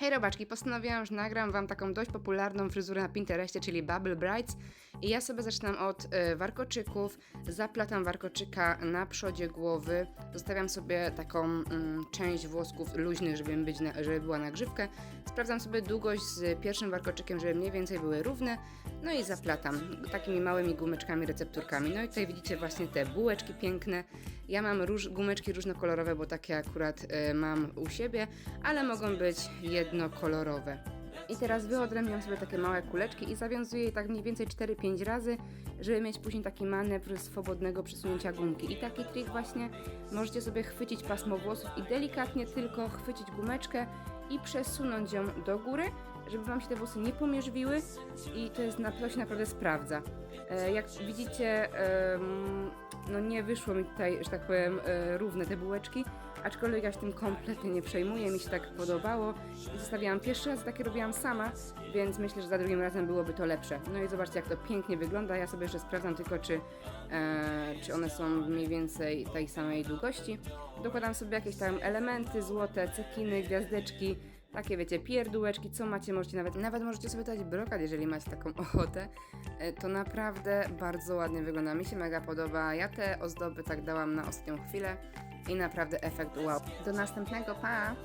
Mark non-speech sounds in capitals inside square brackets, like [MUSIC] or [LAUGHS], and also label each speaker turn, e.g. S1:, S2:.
S1: Hej robaczki, postanowiłam, że nagram wam taką dość popularną fryzurę na Pinterestie, czyli Bubble Brights. I ja sobie zaczynam od e, warkoczyków, zaplatam warkoczyka na przodzie głowy, zostawiam sobie taką mm, część włosków luźnych, żeby, być na, żeby była na grzywkę. Sprawdzam sobie długość z pierwszym warkoczykiem, żeby mniej więcej były równe. No i zaplatam takimi małymi gumeczkami, recepturkami. No i tutaj widzicie właśnie te bułeczki piękne. Ja mam róż, gumeczki różnokolorowe, bo takie akurat e, mam u siebie, ale mogą być jednokolorowe. I teraz wyodrębniam sobie takie małe kuleczki i zawiązuję je tak mniej więcej 4-5 razy, żeby mieć później taki manewr swobodnego przesunięcia gumki. I taki trik właśnie możecie sobie chwycić pasmo włosów i delikatnie tylko chwycić gumeczkę i przesunąć ją do góry, żeby Wam się te włosy nie pomierzwiły i to, jest, to się naprawdę sprawdza. E, jak widzicie, no nie wyszło mi tutaj, że tak powiem, e, równe te bułeczki, aczkolwiek ja się tym kompletnie nie przejmuję, mi się tak podobało i zostawiałam pierwszy raz, takie robiłam sama, więc myślę, że za drugim razem byłoby to lepsze. No i zobaczcie, jak to pięknie wygląda. Ja sobie jeszcze sprawdzam tylko, czy, e, czy one są mniej więcej tej samej długości. Dokładam sobie jakieś tam elementy, złote, cekiny, gwiazdeczki, takie wiecie, pierdółeczki, co macie, możecie nawet, nawet możecie sobie dać brokat, jeżeli macie taką [LAUGHS] ochotę. E, To naprawdę bardzo ładnie wygląda, mi się mega podoba. Ja te ozdoby tak dałam na ostatnią chwilę i naprawdę efekt wow. Do następnego, pa!